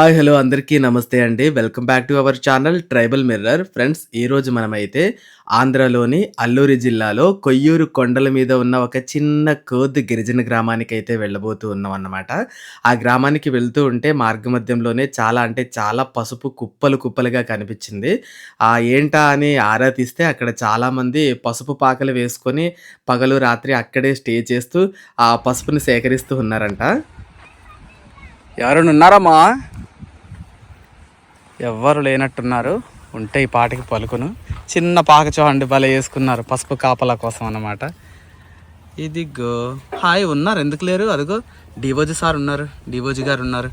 Hi hello అందరికీ నమస్తే అండి. Welcome back to our channel tribal mirror. Friends ఈరోజు మనమైతే ఆంధ్రలోని అల్లూరి జిల్లాలో కొయ్యూరు కొండల మీద ఉన్న ఒక చిన్న కోద్దు గిరిజన గ్రామానికి అయితే వెళ్ళబోతూ ఉన్నాం అన్నమాట. ఆ గ్రామానికి వెళ్తూ ఉంటే మార్గమధ్యంలోనే చాలా అంటే చాలా పసుపు కుప్పలు కుప్పలుగా కనిపించింది. ఆ ఏంటా అని ఆరా తీస్తే అక్కడ చాలామంది పసుపు పాకలు వేసుకొని పగలు రాత్రి అక్కడే స్టే చేస్తూ ఆ పసుపుని సేకరిస్తూ ఉన్నారంట. ఎవరైనా ఉన్నారమ్మా ఎవ్వరు లేనట్టున్నారు. ఉంటే ఈ పాటకి పలుకును. చిన్న పాక చూడండి భలే వేసుకున్నారు పసుపు కాపల కోసం అన్నమాట. ఇదిగో. హాయ్ ఉన్నారు. ఎందుకు లేరు? అదిగో. డివోజీ సార్ ఉన్నారు. డివోజీ గారు ఉన్నారు.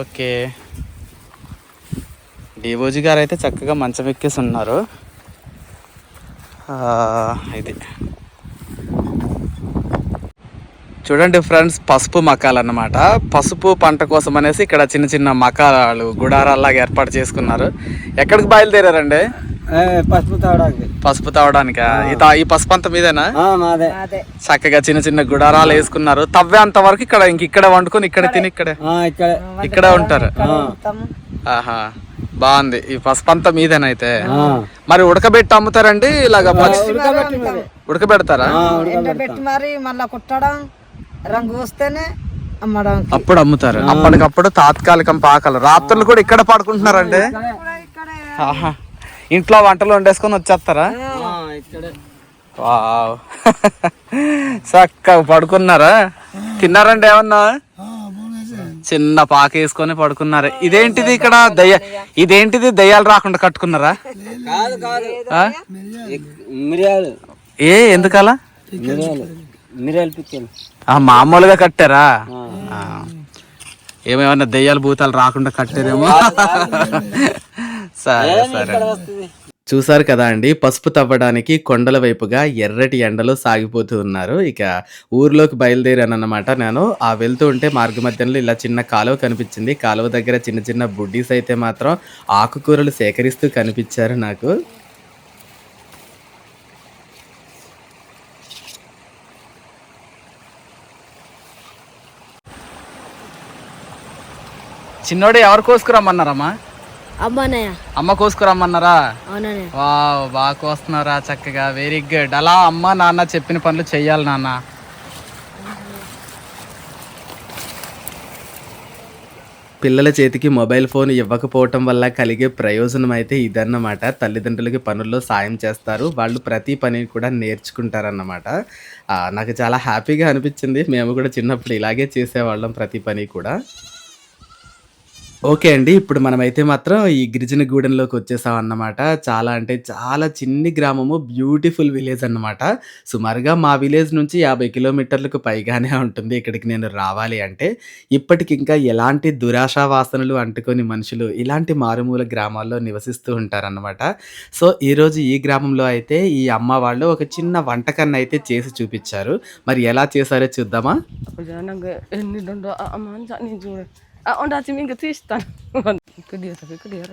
ఓకే. డివోజీ గారు అయితే చక్కగా మంచం ఎక్కేసి ఉన్నారు. ఇది. చూడండి ఫ్రెండ్స్ పసుపు మకాలు అన్నమాట పసుపు పంట కోసం అనేసి ఇక్కడ చిన్న చిన్న మకాలు గుడారాల్లాగా ఏర్పాటు చేసుకున్నారు. ఎక్కడికి బయలుదేరారండి? పసుపు తావడానికి పసుపు తావడానిక ఈ పసుపు అంత మీదేనా? ఆ, మాదే. చక్కగా చిన్న చిన్న గుడారాలు వేసుకున్నారు. తవ్వేంత వరకు ఇక్కడ ఇంక ఇక్కడ వండుకొని ఇక్కడ తిని ఇక్కడే. ఆ, ఇక్కడే. ఇక్కడే ఉంటారు. ఆ, ఆహా బాగుంది. ఈ పసుపు అంతా మీదేనైతే? ఆ. మరి ఉడకబెట్టి అమ్ముతారండి ఇలాగ. ఉడకబెడతారా? మరి మళ్ళా కుట్టడం. రంగు వస్తేనే అమ్మడం అప్పుడు అమ్ముతారు. అప్పటికప్పుడు తాత్కాలికం పాకలు. రాత్రులు కూడా ఇక్కడ పడుకుంటున్నారండి. ఆహా. ఇంట్లో వంటలు వండేసుకొని వచ్చేస్తారా? ఆ, ఇక్కడే. వావ్. చక్కగా పడుకున్నారా? తిన్నారండి ఏమన్నా? చిన్న పాక వేసుకొని పడుకున్నారు. ఇదేంటిది ఇక్కడ దయ్య ఇదేంటిది దయ్యాలు రాకుండా కట్టుకున్నారా? కాదు కాదు. ఆ? ఇక్- మిరియాలు. ఏ ఎందుకలా? మామూలుగా కట్టారా. ఏమేమన్నా దెయ్యాలు భూతాలు రాకుండా కట్టారేమో సరే సరే. చూసారు కదా అండి పసుపు తవ్వడానికి కొండల వైపుగా ఎర్రటి ఎండలో సాగిపోతూ ఉన్నారు. ఇక ఊర్లోకి బయలుదేరానన్నమాట నేను. ఆ వెళ్తూ ఉంటే మార్గ మధ్యంలో ఇలా చిన్న కాలువ కనిపించింది. కాలువ దగ్గర చిన్న చిన్న బుడ్డీస్ అయితే మాత్రం ఆకుకూరలు సేకరిస్తూ కనిపించారు నాకు. చిన్నోడు ఎవరు కోసుకురమ్మన్నారమ్మా? అమ్మానయ్య. అమ్మ కోసుకురమ్మన్నారా? అవుననే. వావ్ బాగా కోస్తున్నారా చక్కగా. వెరీ గుడ్ అలా అమ్మ నాన్న చెప్పిన పనులు చెయ్యాలి నాన్న. పిల్లల చేతికి మొబైల్ ఫోన్ ఇవ్వకపోవటం వల్ల కలిగే ప్రయోజనం అయితే ఇదన్నమాట. తల్లిదండ్రులకి పనుల్లో సాయం చేస్తారు. వాళ్ళు ప్రతి పని కూడా నేర్చుకుంటారన్నమాట. నాకు చాలా హ్యాపీగా అనిపించింది. మేము కూడా చిన్నప్పుడు ఇలాగే చేసేవాళ్ళం ప్రతి పని కూడా. ఓకే అండి. ఇప్పుడు మనమైతే మాత్రం ఈ గిరిజన గూడెంలోకి వచ్చేసాం అన్నమాట. చాలా అంటే చాలా చిన్ని గ్రామము. బ్యూటిఫుల్ విలేజ్ అన్నమాట. సుమారుగా మా విలేజ్ నుంచి 50 కిలోమీటర్లకు పైగానే ఉంటుంది ఇక్కడికి నేను రావాలి అంటే. ఇప్పటికింకా ఎలాంటి దురాశా వాసనలు అంటుకొని మనుషులు ఇలాంటి మారుమూల గ్రామాల్లో నివసిస్తూ ఉంటారన్నమాట. సో, ఈరోజు ఈ గ్రామంలో అయితే ఈ అమ్మ వాళ్ళు ఒక చిన్న వంటకాన్ని అయితే చేసి చూపించారు మరి ఎలా చేశారో చూద్దామా? on da timin gatistan ke dia tapi ke dia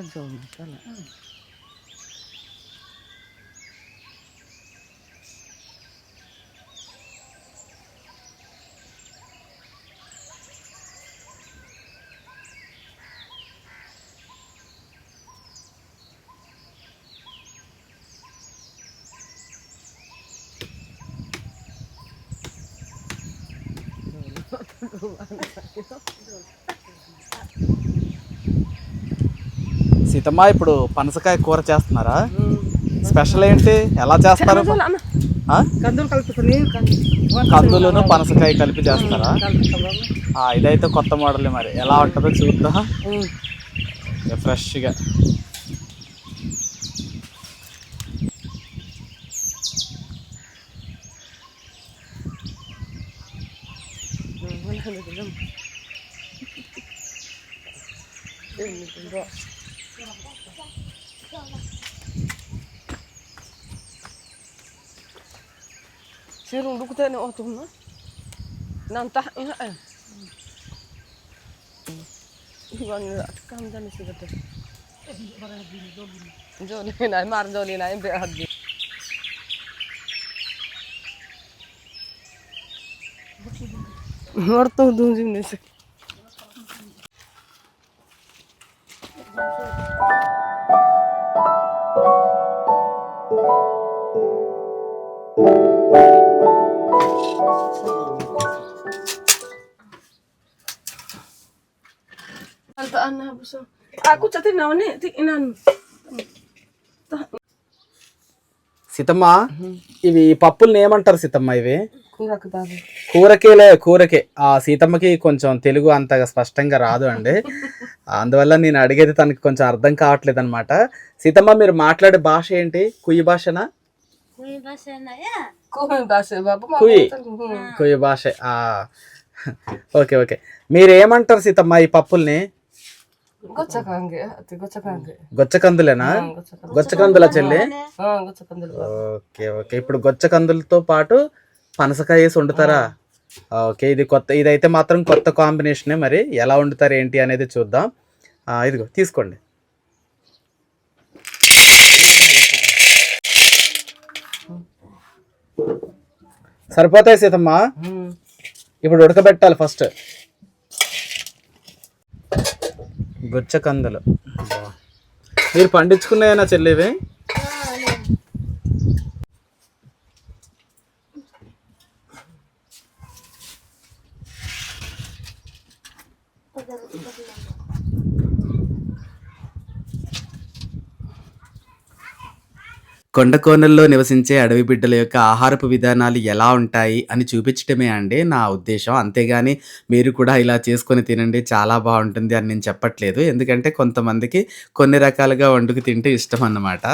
Terima kasih. Seethamma ఇప్పుడు పనసకాయ కూర చేస్తున్నారా? స్పెషల్ ఏంటి? ఎలా చేస్తారు? కందులను పనసకాయ కలిపి చేస్తారా? ఇదైతే కొత్త మోడల్ మరి. ఎలా ఉంటుందో చూద్దాం. ఫ్రెష్గా سيروا لكم تاني وقت هنا ننتح نعم، هنا يعني لا تكام ده مش بده جوني نعم، هنا ما عرف جوني هنا ام بي أهدي. مرتو دون جنسك Ni inan. సీతమ్మ ఇవి పప్పుల్ని ఏమంటారు సీతమ్మ ఇవి. కూరకేలే కూరకే. ఆ సీతమ్మకి కొంచెం తెలుగు అంతగా స్పష్టంగా రాదు అండి. అందువల్ల నేను అడిగేది తనకి కొంచెం అర్థం కావట్లేదు అనమాట సీతమ్మ మీరు మాట్లాడే భాష ఏంటి? కుయ్యి భాషనా. కుయ్యి కుయ్యి భాష ఆ. Okay okay. మీరు ఏమంటారు సీతమ్మ ఈ పప్పుల్ని? గొచ్చకందులేనా. గొచ్చకందుల చెల్లి. Okay okay. ఇప్పుడు గొచ్చకందులతో పాటు పనసకాయ వేసి వండుతారా ఓకే ఇది కొత్త ఇదైతే మాత్రం కొత్త కాంబినేషనే మరి. ఎలా వండుతారు ఏంటి అనేది చూద్దాం. ఆ, ఇదిగో తీసుకోండి. సరిపోతాయి సీతమ్మ. ఇప్పుడు ఉడకబెట్టాలి ఫస్ట్. బొచ్చకందలు. మీరు పండించుకున్నాయనా చెల్లివి? కొండ కొండకోనల్లో నివసించే అడవి బిడ్డల యొక్క ఆహారపు విధానాలు ఎలా ఉంటాయి అని చూపించడమే అండి నా ఉద్దేశం. అంతేగాని మీరు కూడా ఇలా చేసుకొని తినండి చాలా బాగుంటుంది అని నేను చెప్పట్లేదు. ఎందుకంటే కొంతమందికి కొన్ని రకాలుగా వండుకు తింటే ఇష్టం అన్నమాట.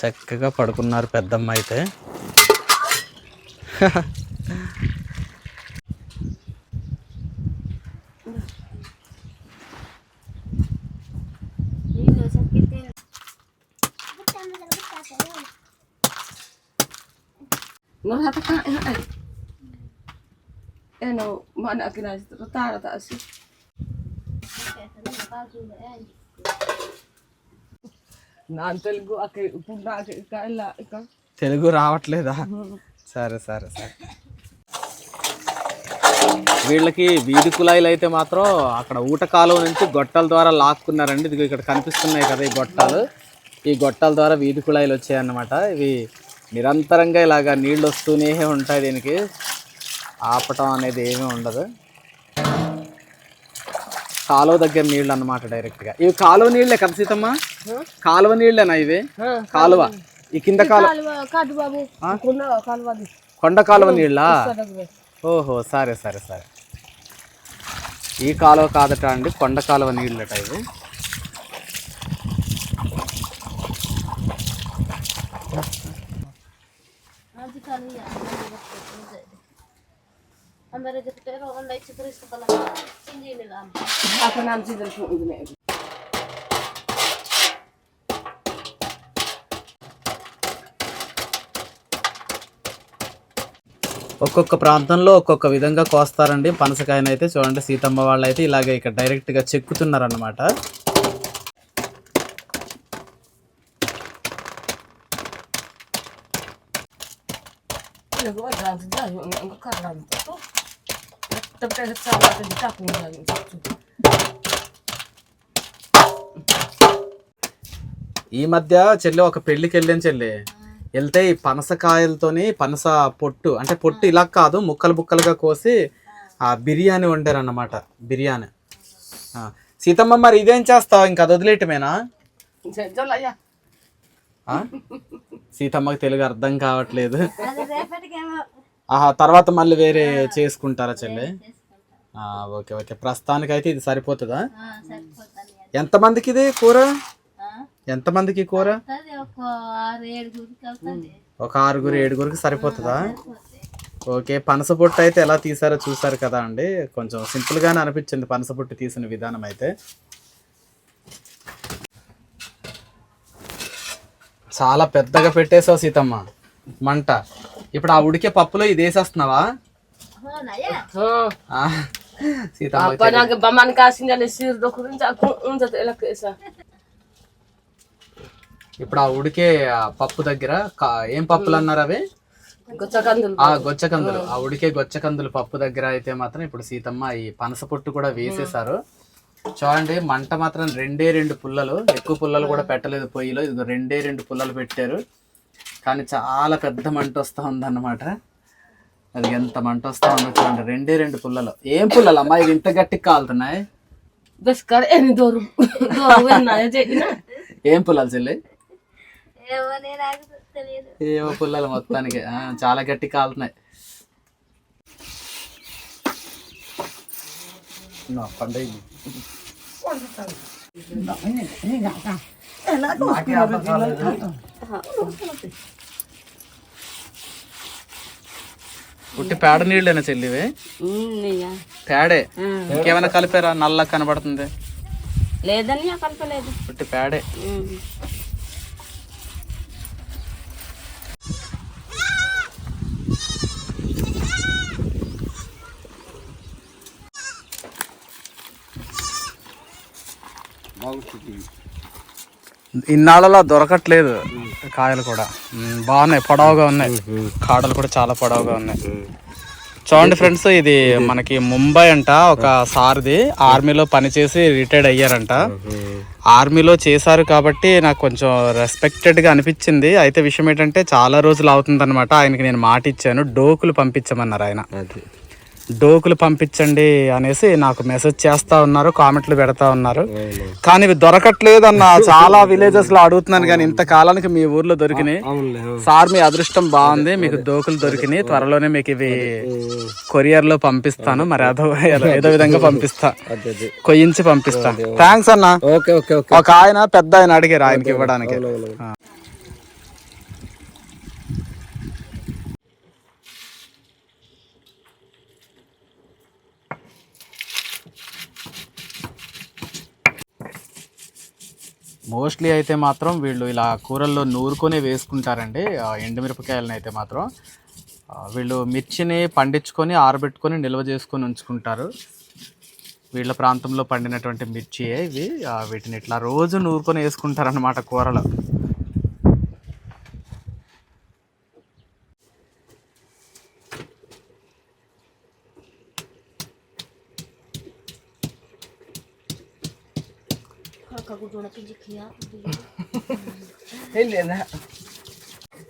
చక్కగా పడుకున్నారు పెద్దమ్మ అయితే. No hata ka ina ai. Eh no, mana akina situ tara ta asi. Na Telugu అకే ఇప్పుడు నాకు ఇక ఇలా ఇక తెలుగు రావట్లేదా సరే సరే సరే వీళ్ళకి వీధి కుళాయిలు అయితే మాత్రం అక్కడ ఊట కాలువ నుంచి గొట్టాల ద్వారా లాక్కున్నారండి. ఇదిగో ఇక్కడ కనిపిస్తున్నాయి కదా ఈ గొట్టాలు. ఈ గొట్టాల ద్వారా వీధి కుళాయిలు వచ్చాయన్నమాట. ఇవి నిరంతరంగా ఇలాగా నీళ్ళు వస్తూనే ఉంటాయి దీనికి. ఆపటం అనేది ఏమీ ఉండదు. కాలువ దగ్గర నీళ్ళు అన్నమాట డైరెక్ట్గా. ఇవి కాలువ నీళ్ళే కదా సీతమ్మ? కాలువ నీళ్ళేనా ఇవి? కాలువ. ఈ కింద కాలువ. కొండ కాలువ నీళ్ళా? ఓహో సరే సరే సరే. ఈ కాలువ కాదట అండి కొండ కాలువ నీళ్ళట ఇవి. అక్కడ నుంచి తెలుసుకుంటుంది ఒక్కొక్క ప్రాంతంలో ఒక్కొక్క విధంగా కోస్తారండి. పనసకాయనైతే చూడండి సీతమ్మ వాళ్ళు అయితే ఇలాగే ఇక్కడ డైరెక్ట్గా చెక్కుతున్నారనమాట sa atin di tapong lang ito. ఈ మధ్య చెల్లి ఒక పెళ్ళికి వెళ్ళాను చెల్లి. వెళ్తే ఈ పనసకాయలతోని పనస పొట్టు అంటే పొట్టు ఇలా కాదు ముక్కలు ముక్కలుగా కోసి ఆ బిర్యానీ వండారన్నమాట బిర్యానీ. సీతమ్మ మరి ఇదేం చేస్తావు? ఇంకా అది వదిలేయటమేనా? సీతమ్మకి తెలుగు అర్థం కావట్లేదు. ఆహా తర్వాత మళ్ళీ వేరే చేసుకుంటారా చెల్లి? Okay okay. ప్రస్తుతానికైతే ఇది సరిపోతుందా? ఎంతమందికి ఇది కూర? ఎంతమందికి కూర? ఒక ఆరుగురు ఏడుగురికి సరిపోతుందా? ఓకే పనస పొట్టు అయితే ఎలా తీసారో చూసారు కదా అండి. కొంచెం సింపుల్ గానే అనిపించింది పనస పొట్టు తీసిన విధానం అయితే. చాలా పెద్దగా పెట్టేసావు సీతమ్మ. మంట. ఇప్పుడు ఆ ఉడికే పప్పులో ఇది వేసేస్తున్నావా? సీతమ్మ. ఇప్పుడు ఆ ఉడికే ఆ పప్పు దగ్గర ఏం పప్పులు అన్నారు అవి? గొచ్చకందులు. ఆ ఉడికే గొచ్చకందులు పప్పు దగ్గర అయితే మాత్రం ఇప్పుడు సీతమ్మ ఈ పనస పొట్టు కూడా వేసేసారు. చూడండి మంట మాత్రం రెండే రెండు పుల్లలు. ఎక్కువ పుల్లలు కూడా పెట్టలేదు పొయ్యిలో. ఇది రెండే రెండు పుల్లలు పెట్టారు. కానీ చాలా పెద్ద మంట వస్తూ ఉందన్నమాట. అది ఎంత మంట వస్తా ఉందో చూడండి. రెండే రెండు పుల్లలు. ఏం పుల్లలు అమ్మా? ఇది ఇంత గట్టిగా కాలుతున్నాయి. ఏం పుల్లలు చెల్లి? ఏవో పుల్లలు మొత్తానికి. ఆ, చాలా గట్టి కాలుతున్నాయి. నా పండుగ పుట్టి పేడ నీళ్ళేనా చెల్లివి? పేడే? ఇంకేమైనా కలిపారా? నల్ల కనబడుతుంది. లేదని కలపలేదు పుట్టి పేడే. ఇన్నాళ్ళలో దొరకట్లేదు కాయలు కూడా. బాగున్నాయి పొడవుగా ఉన్నాయి. కాడలు కూడా చాలా పొడవుగా ఉన్నాయి. చూడండి ఫ్రెండ్స్ ఇది మనకి ముంబై అంట ఒక సార్ది ఆర్మీలో పనిచేసి రిటైర్డ్ అయ్యారంట. ఆర్మీలో చేశారు కాబట్టి నాకు కొంచెం రెస్పెక్టెడ్గా అనిపించింది. అయితే విషయం ఏంటంటే చాలా రోజులు అవుతుందన్నమాట. ఆయనకి నేను మాట ఇచ్చాను డోకులు పంపించమన్నారు ఆయన. డోకులు పంపించండి అనేసి నాకు మెసేజ్ చేస్తా ఉన్నారు కామెంట్లు పెడతా ఉన్నారు. కానీ ఇవి దొరకట్లేదు అన్న చాలా విలేజెస్లో అడుగుతున్నాను కానీ ఇంత కాలానికి మీ ఊర్లో దొరికినాయి. సార్ మీ అదృష్టం బాగుంది మీకు దోకులు దొరికినాయి. త్వరలోనే మీకు ఇవి కొరియర్లో పంపిస్తాను మరి అదో ఏదో విధంగా పంపిస్తా. కొయ్యించి పంపిస్తా. థ్యాంక్స్ అన్న. ఒక ఆయన పెద్ద ఆయన అడిగారు ఆయనకి ఇవ్వడానికి. మోస్ట్లీ అయితే మాత్రం వీళ్ళు ఇలా కూరల్లో నూరుకొని వేసుకుంటారండి. ఎండుమిరపకాయలను అయితే మాత్రం. వీళ్ళు మిర్చిని పండించుకొని ఆరబెట్టుకొని నిల్వ చేసుకొని ఉంచుకుంటారు. వీళ్ళ ప్రాంతంలో పండినటువంటి మిర్చియే ఇవి. వీటిని ఇట్లా రోజు నూరుకొని వేసుకుంటారన్నమాట కూరలో.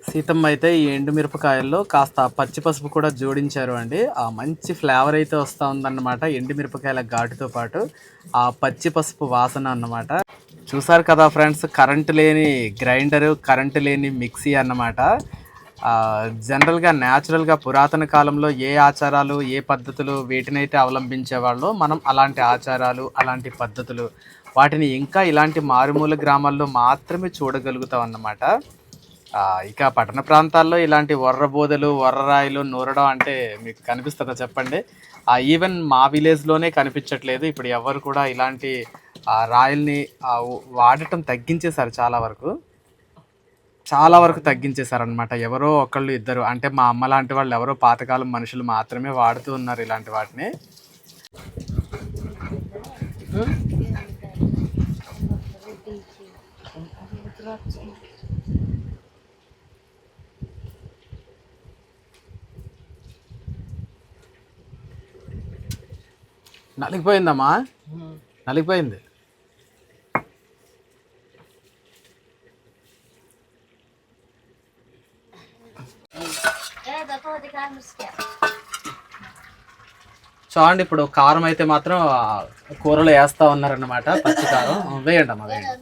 సీతమ్మ అయితే ఈ ఎండుమిరపకాయల్లో కాస్త పచ్చి పసుపు కూడా జోడించారు అండి. ఆ మంచి ఫ్లేవర్ అయితే వస్తూ ఉందన్నమాట ఎండుమిరపకాయల ఘాటుతో పాటు. ఆ పచ్చి పసుపు వాసన అన్నమాట. చూసారు కదా ఫ్రెండ్స్ కరెంటు లేని గ్రైండరు కరెంటు లేని మిక్సీ అన్నమాట. జనరల్గా న్యాచురల్గా పురాతన కాలంలో ఏ ఆచారాలు ఏ పద్ధతులు వీటినైతే అవలంబించేవాళ్ళు మనం అలాంటి ఆచారాలు అలాంటి పద్ధతులు వాటిని ఇంకా ఇలాంటి మారుమూల గ్రామాల్లో మాత్రమే చూడగలుగుతాం అన్నమాట. ఇక పట్టణ ప్రాంతాల్లో ఇలాంటి వర్ర బోదలు వర్రరాయిలు నూరడం అంటే మీకు కనిపిస్తుందా చెప్పండి. ఆ, ఈవెన్ మా విలేజ్లోనే కనిపించట్లేదు. ఇప్పుడు ఎవరు కూడా ఇలాంటి ఆ, వాడటం తగ్గించేశారు చాలా వరకు. చాలా వరకు తగ్గించేశారు అనమాట ఎవరో ఒకళ్ళు ఇద్దరు అంటే మా అమ్మ లాంటి వాళ్ళు ఎవరో పాతకాలం మనుషులు మాత్రమే వాడుతూ ఉన్నారు ఇలాంటి వాటిని. నలిగిపోయిందమ్మా? నలిగిపోయింది. చూడండి ఇప్పుడు కారం అయితే మాత్రం కూరలో వేస్తా ఉన్నారన్నమాట పచ్చి కారం. వేయండి అమ్మా వేయండి.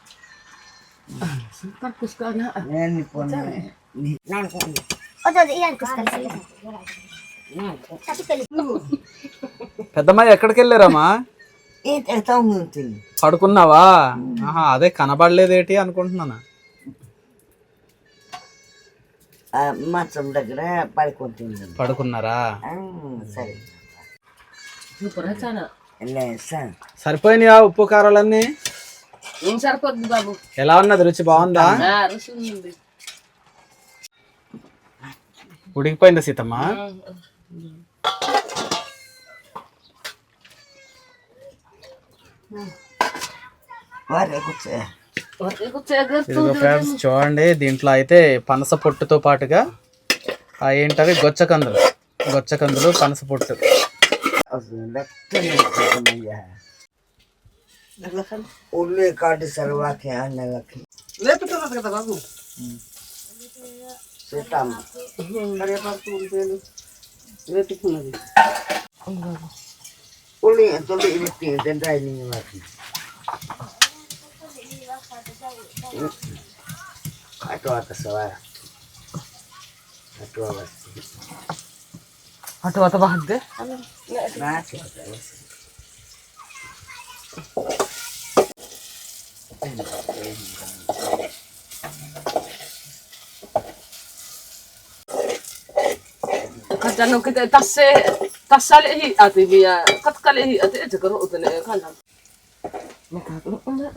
ka na. పెద్దమ్మాయి ఎక్కడికి వెళ్ళారమ్మా పడుకున్నావా? ఆహా అదే కనబడలేదేటి అనుకుంటున్నాను? మంచం దగ్గర పడుకుంటుంది. పడుకున్నారా? సరే. సరిపోయినాయా ఉప్పు కారాలన్నీ? ఏం సరిపోద్ది బాబు? ఎలా ఉన్నది? రుచి బాగుందా? ఆ, రుచి ఉంది. ఉడికిపోయిందా సీతమ్మ? ఫ్రెండ్స్ చూడండి దీంట్లో అయితే పనస పొట్టుతో పాటుగా ఆ ఏంటవి? గొచ్చకందులు. గొచ్చకందులు పనస పొట్టు. उल्ले काट सरवा के आन लगे ले तो कर सकता बाबू सेटा अरे पर तू उल्ले ले तो सुन ले उल्ले तो ले इतनी देन राई नहीं बाकी। हटवा तो सवार। हटवा बस। हटवा तो बाहर दे। ना छोटा عندي كان كده تاسي تاسال هي أتبي إيه؟ قد قال إيه؟ هي أتأجر أذن كان لك هذا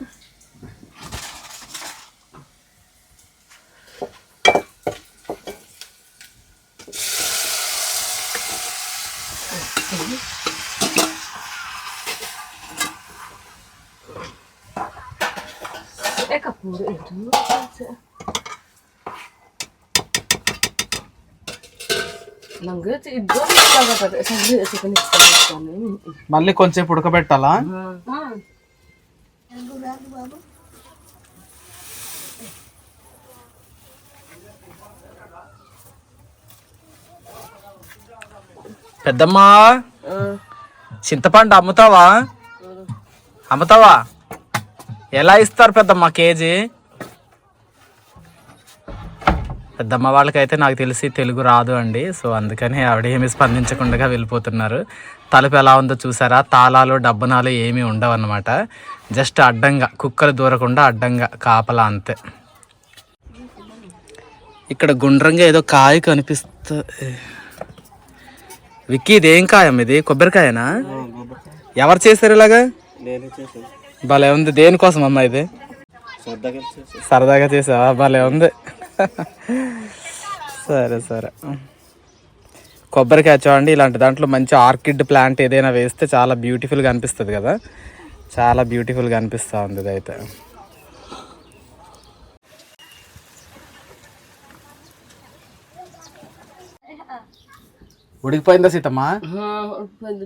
pada sambil sekarang sekarang. మళ్ళీ కొంచెం ఉడకబెట్టాలా పెద్దమ్మా చింతపండు అమ్ముతావా? అమ్ముతావా? ఎలా ఇస్తారు పెద్దమ్మ కేజీ? పెద్దమ్మ వాళ్ళకైతే నాకు తెలిసి తెలుగు రాదు అండి సో అందుకని ఆవిడ ఏమి స్పందించకుండా వెళ్ళిపోతున్నారు. తలుపు ఎలా ఉందో చూసారా? తాళాలు డబ్బనాలు ఏమీ ఉండవు అన్నమాట జస్ట్ అడ్డంగా కుక్కలు దూరకుండా అడ్డంగా కాపలా అంతే. ఇక్కడ గుండ్రంగా ఏదో కాయ కనిపిస్తు విక్కీ ఇది ఏం కాయం ఇది? కొబ్బరికాయనా? ఎవరు చేశారు ఇలాగా? భలే ఉంది. దేనికోసం అమ్మ ఇది? సరదాగా చేసావా? భలే ఉంది. సరే సరే. కొబ్బరికాయ చూడండి ఇలాంటి దాంట్లో మంచి ఆర్కిడ్ ప్లాంట్ ఏదైనా వేస్తే చాలా బ్యూటిఫుల్గా అనిపిస్తుంది కదా? చాలా బ్యూటిఫుల్గా అనిపిస్తూ ఉంది ఇదైతే. ఉడికిపోయిందా సీతమ్మ? Ha, pwede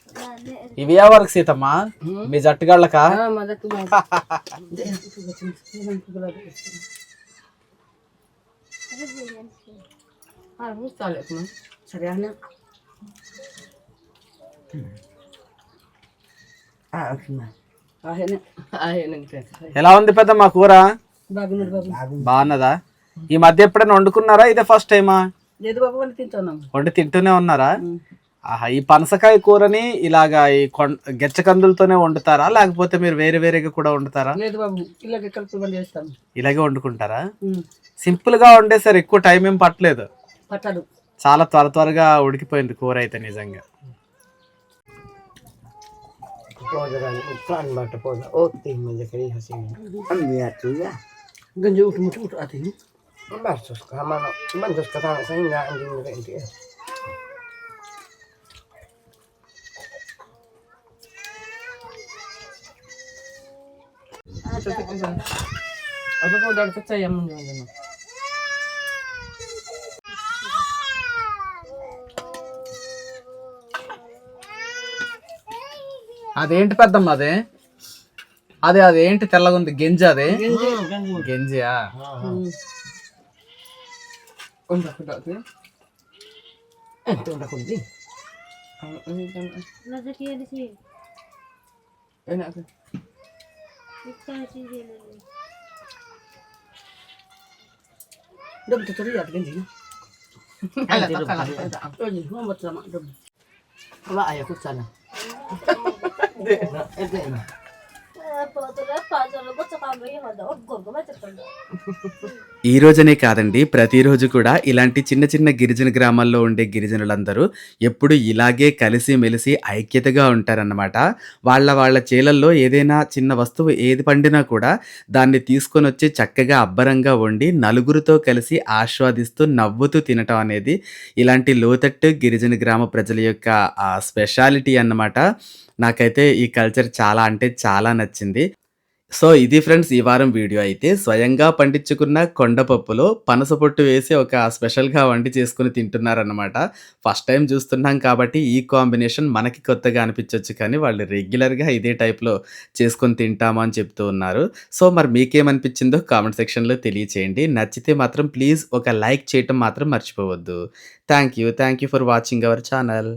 ఇవియా వర్క్ సీతమ్మా? మీ జట్టుగాళ్ళక? ఎలా ఉంది పెద్ద మా కూర బాగున్నదా? ఈ మధ్య ఎప్పుడైనా వండుకున్నారా? ఇదే ఫస్ట్ టైమా వండి తింటూనే ఉన్నారా? ఆహా ఈ పనసకాయ కూరని ఇలాగా ఈ కొం గెచ్చకందులతోనే వండుతారా? లేకపోతే మీరు వేరే వేరేగా కూడా వండుతారా? చేస్తాం. ఇలాగే వండుకుంటారా? సింపుల్గా వండేసారు ఎక్కువ టైం ఏం పట్టలేదు. చాలా త్వర త్వరగా ఉడికిపోయింది కూర అయితే నిజంగా. అంది. utumut mo yung gano'n అదేంటి పెద్దమ్మ అదే? అదే అదేంటి తెల్లగా ఉంది? గింజ అదే? గింజయా? Kung Dom tu tadi ada ganjil. Ada tak kalah. Oh ni, mau macam dom. Apa ayah kutana? Ada. Ada. ఈ రోజనే కాదండి ప్రతిరోజు కూడా ఇలాంటి చిన్న చిన్న గిరిజన గ్రామాల్లో ఉండే గిరిజనులందరూ ఎప్పుడు ఇలాగే కలిసి మెలిసి ఐక్యతగా ఉంటారన్నమాట. వాళ్ళ వాళ్ళ చేలల్లో ఏదైనా చిన్న వస్తువు ఏది పండినా కూడా దాన్ని తీసుకొని వచ్చి చక్కగా అబ్బరంగా వండి నలుగురితో కలిసి ఆస్వాదిస్తూ నవ్వుతూ తినటం అనేది ఇలాంటి లోతట్టు గిరిజన గ్రామ ప్రజల యొక్క స్పెషాలిటీ అన్నమాట. నాకైతే ఈ కల్చర్ చాలా అంటే చాలా నచ్చింది. సో ఇది ఫ్రెండ్స్ ఈ వారం వీడియో అయితే స్వయంగా పండించుకున్న కొండపప్పులో పనస పొట్టు వేసి ఒక స్పెషల్గా వండి చేసుకుని తింటున్నారన్నమాట. ఫస్ట్ టైం చూస్తున్నాం కాబట్టి ఈ కాంబినేషన్ మనకి కొత్తగా అనిపించవచ్చు కానీ వాళ్ళు రెగ్యులర్గా ఇదే టైప్లో చేసుకొని తింటామా అని చెప్తూ ఉన్నారు. సో మరి మీకేమనిపించిందో కామెంట్ సెక్షన్లో తెలియచేయండి. నచ్చితే మాత్రం ప్లీజ్ ఒక లైక్ చేయటం మాత్రం మర్చిపోవద్దు. Thank you thank you for watching our channel